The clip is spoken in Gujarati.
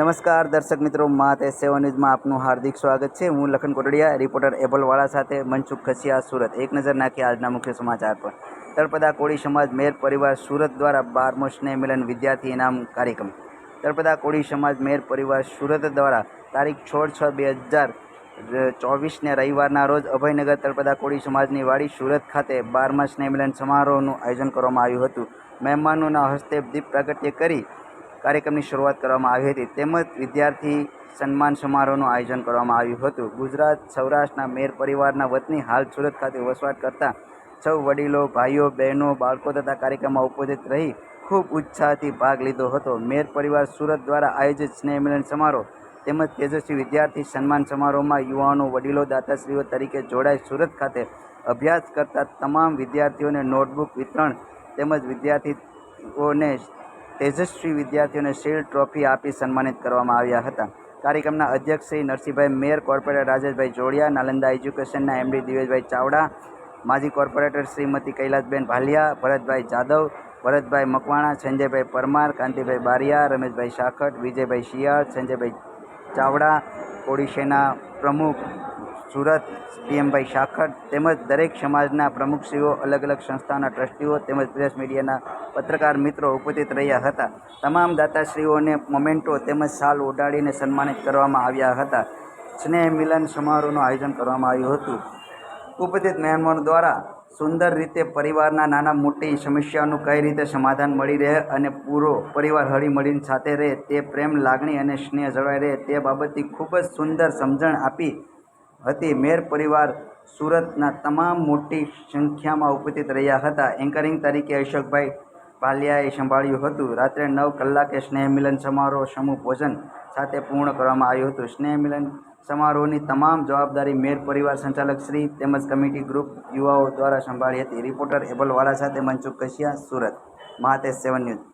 નમસ્કાર દર્શક મિત્રો, માતે સેવન ન્યૂઝમાં આપનું હાર્દિક સ્વાગત છે. હું લખન કોટડિયા, રિપોર્ટર એબલવાળા સાથે મનસુખ ખસિયા સુરત. એક નજર નાખી આજના મુખ્ય સમાચાર પર. તળપદા કોળી સમાજ મેર પરિવાર સુરત દ્વારા બારમો સ્નેહ મિલન વિદ્યાર્થી ઇનામ કાર્યક્રમ. તળપદા કોળી સમાજ મેર પરિવાર સુરત દ્વારા તારીખ છોડ છ બે હજાર ચોવીસને રવિવારના રોજ અભયનગર તળપદા કોળી સમાજની વાડી સુરત ખાતે બારમા સ્નેહ મિલન સમારોહનું આયોજન કરવામાં આવ્યું હતું. મહેમાનોના હસ્તે દીપ પ્રાગટ્ય કરી કાર્યક્રમની શરૂઆત કરવામાં આવી હતી. તેમજ વિદ્યાર્થી સન્માન સમારોહનું આયોજન કરવામાં આવ્યું હતું. ગુજરાત સૌરાષ્ટ્રના મેર પરિવારના વતની હાલ સુરત ખાતે વસવાટ કરતા સૌ વડીલો, ભાઈઓ, બહેનો, બાળકો તથા કાર્યક્રમમાં ઉપસ્થિત રહી ખૂબ ઉત્સાહથી ભાગ લીધો હતો. મેર પરિવાર સુરત દ્વારા આયોજિત સ્નેહ મિલન સમારોહ તેમજ તેજસ્વી વિદ્યાર્થી સન્માન સમારોહમાં યુવાનો, વડીલો, દાતાશ્રીઓ તરીકે જોડાઈ સુરત ખાતે અભ્યાસ કરતા તમામ વિદ્યાર્થીઓને નોટબુક વિતરણ તેમજ વિદ્યાર્થીઓને તેજસ્વી વિદ્યાર્થીઓને શિલ્ડ ટ્રોફી આપી સન્માનિત કરવામાં આવ્યા હતા. કાર્યક્રમના અધ્યક્ષ શ્રી નરસિંહભાઈ મેયર, કોર્પોરેટર રાજેશભાઈ જોડિયા, નાલંદા એજ્યુકેશનના એમડી દિવેશભાઈ ચાવડા, માજી કોર્પોરેટર શ્રીમતી કૈલાસબેન ભાલિયા, ભરતભાઈ જાદવ, ભરતભાઈ મકવાણા, સંજયભાઈ પરમાર, કાંતિભાઈ બારિયા, રમેશભાઈ શાખટ, વિજયભાઈ શિયાળ, સંજયભાઈ ચાવડા, ઓડિશેના પ્રમુખ સુરત પીએમભાઈ શાખર તેમજ દરેક સમાજના પ્રમુખશ્રીઓ અલગ અલગ સંસ્થાના ટ્રસ્ટીઓ તેમજ પ્રેસ મીડિયાના પત્રકાર મિત્રો ઉપસ્થિત રહ્યા હતા. તમામ દાતાશ્રીઓને મોમેન્ટો તેમજ શાલ ઉડાડીને સન્માનિત કરવામાં આવ્યા હતા. સ્નેહ મિલન સમારોહનું આયોજન કરવામાં આવ્યું હતું. ઉપસ્થિત મહેમાનો દ્વારા સુંદર રીતે પરિવારના નાના મોટી સમસ્યાઓનું કઈ રીતે સમાધાન મળી રહે અને પૂરો પરિવાર હળીમળીને સાથે રહે તે પ્રેમ, લાગણી અને સ્નેહ જળવાઈ રહે તે બાબતથી ખૂબ જ સુંદર સમજણ આપી હતી. મેર પરિવાર સુરતના તમામ મોટી સંખ્યામાં ઉપસ્થિત રહ્યા હતા. એન્કરિંગ તરીકે અશોકભાઈ પાલિયાએ સંભાળ્યું હતું. રાત્રે નવ કલાકે સ્નેહ મિલન સમારોહ સમૂહ ભોજન સાથે પૂર્ણ કરવામાં આવ્યું હતું. સ્નેહ મિલન સમારોહની તમામ જવાબદારી મેર પરિવાર સંચાલક શ્રી તેમજ કમિટી ગ્રુપ યુવાઓ દ્વારા સંભાળી હતી. રિપોર્ટર એબલવાળા સાથે Mansukh Kashiya Surat. Mahatej seven news.